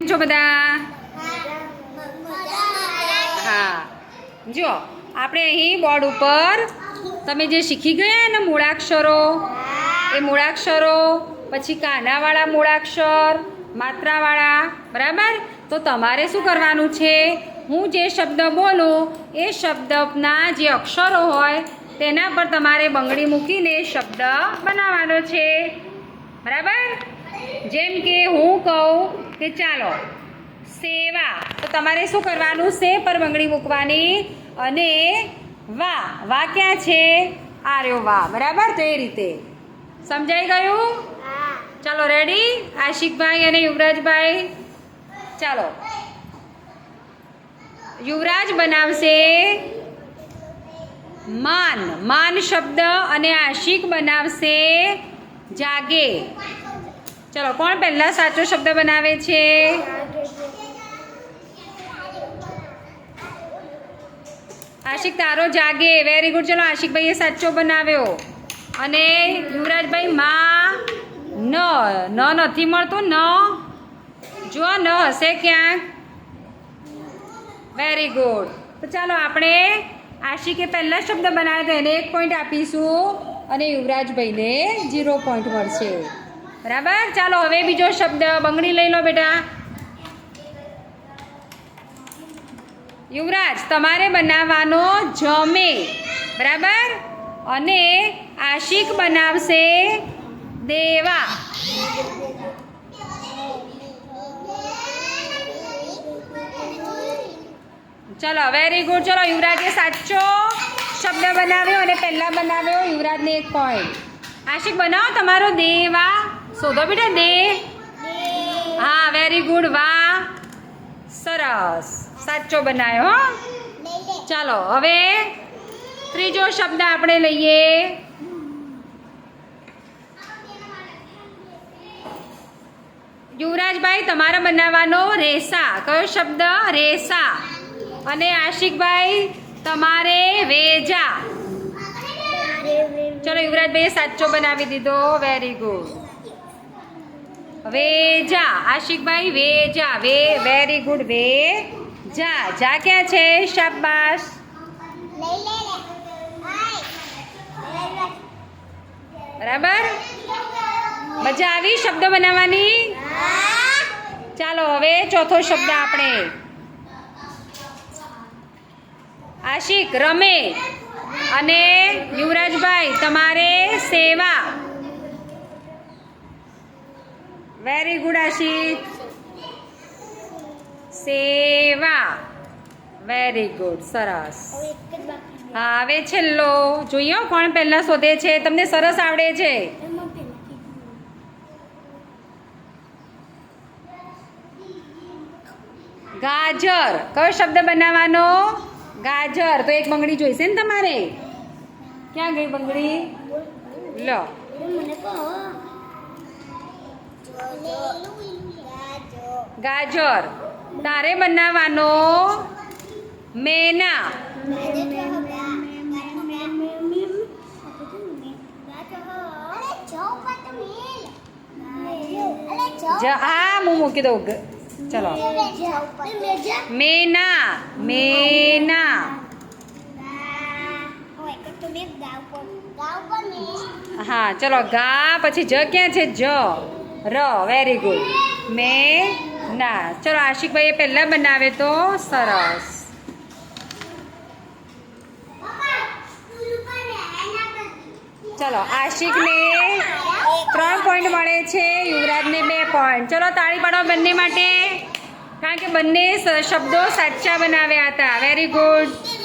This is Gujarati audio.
છો બધા? હા. જો, આપણે અહીં બોર્ડ ઉપર તમે જે શીખી ગયા ને મૂળાક્ષરો. એ મૂળાક્ષરો, પછી કાનાવાળા મૂળાક્ષર, માત્રાવાળા, બરાબર? તો તમારે શું કરવાનું છે? હું જે શબ્દ બોલું, એ શબ્દના જે અક્ષરો હોય, તેના પર તમારે બંગડી મૂકીને શબ્દ બનાવવાનો છે. બરાબર? જેમ કે હું કહું કે ચાલો સેવા. તો તમારે શું કરવાનું? સે પર બંગડી મૂકવાની અને વા. વા ક્યાં છે? આર્યો વા. બરાબર? તો એ રીતે. સમજાઈ ગયું? ચાલો રેડી આશિકભાઈ અને યુવરાજભાઈ. ચાલો. યુવરાજ બનાવશે માન. માન શબ્દ અને આશિક બનાવશે જાગે. ચલો, કોણ પહેલા સાચો શબ્દ બનાવે છે? આશિક, તારો જાગે. વેરી ગુડ ચલો, આશિકભાઈએ સાચો બનાવ્યો. અને યુવરાજભાઈ, માં ન. ન નથી મળતું, ન. જો ન હશે ક્યાંક. વેરી ગુડ તો ચાલો, આપણે આશિકે પહેલા શબ્દ બનાવ્યો તો એને એક પોઈન્ટ આપીશું અને યુવરાજભાઈને ઝીરો પોઈન્ટ મળશે. બરાબર? ચાલો, હવે બીજો શબ્દ. બંગડી લઈ લો બેટા. યુવરાજ, તમારે બનાવવાનો જમે. બરાબર? અને આશિક બનાવશે દેવા. ચલો વેરી ગુડ ચલો, યુવરાજે સાચો શબ્દ બનાવ્યો અને પહેલા બનાવ્યો યુવરાજને એક પોઈન્ટ આશિક, બનાવો તમારો દેવા. શોધો બેટા દે હા વેરી ગુડ વાહ. સરસ. સાચો બનાવ્યો હો. ચાલો હવે ત્રીજો શબ્દ આપણે લઈએ. યુવરાજભાઈ તમારે બનાવવાનો રેસા. કયો શબ્દ? રેસા. અને આશિકભાઈ તમારે વેજા. ચલો યુવરાજભાઈએ સાચો બનાવી દીધો. વેરી ગુડ વેજા આશિકભાઈ વેજા વે વેરી ગુડ વે જા. જા ક્યાં છે, શાબાશ? બરાબર? મજા આવી શબ્દ બનાવવાની? ચાલો હવે ચોથો શબ્દ આપણે. આશિક રમે અને યુવરાજભાઈ, તમારે સેવા. વેરી ગુડ આશિત સેવા વેરી ગુડ સરસ. હા, હવે છેલ્લો. જોઈએ કોણ પહેલા શોધે છે. તમને સરસ આવડે છે. ગાજર. કયો શબ્દ બનાવવાનો? ગાજર. તો એક બંગડી જોઈશે ને તમારે? ક્યાં ગઈ બંગડી? લો. ગાજર. તારે બનાવવાનો? મેના. આ હું મૂકી દઉં. ચલો. મેના મેના. હા, ચલો, ગા, પછી જ ક્યાં છે જ? ર વેરી ગુડ મે, ના. ચલો, આશિકભાઈએ પહેલાં બનાવે તો સરસ. ચલો, આશિકને ત્રણ પોઈન્ટ મળે છે, યુવરાજને બે પોઈન્ટ ચલો, તાળી પાડો બંને માટે. કારણ કે બંને શબ્દો સાચા બનાવ્યા હતા. Very good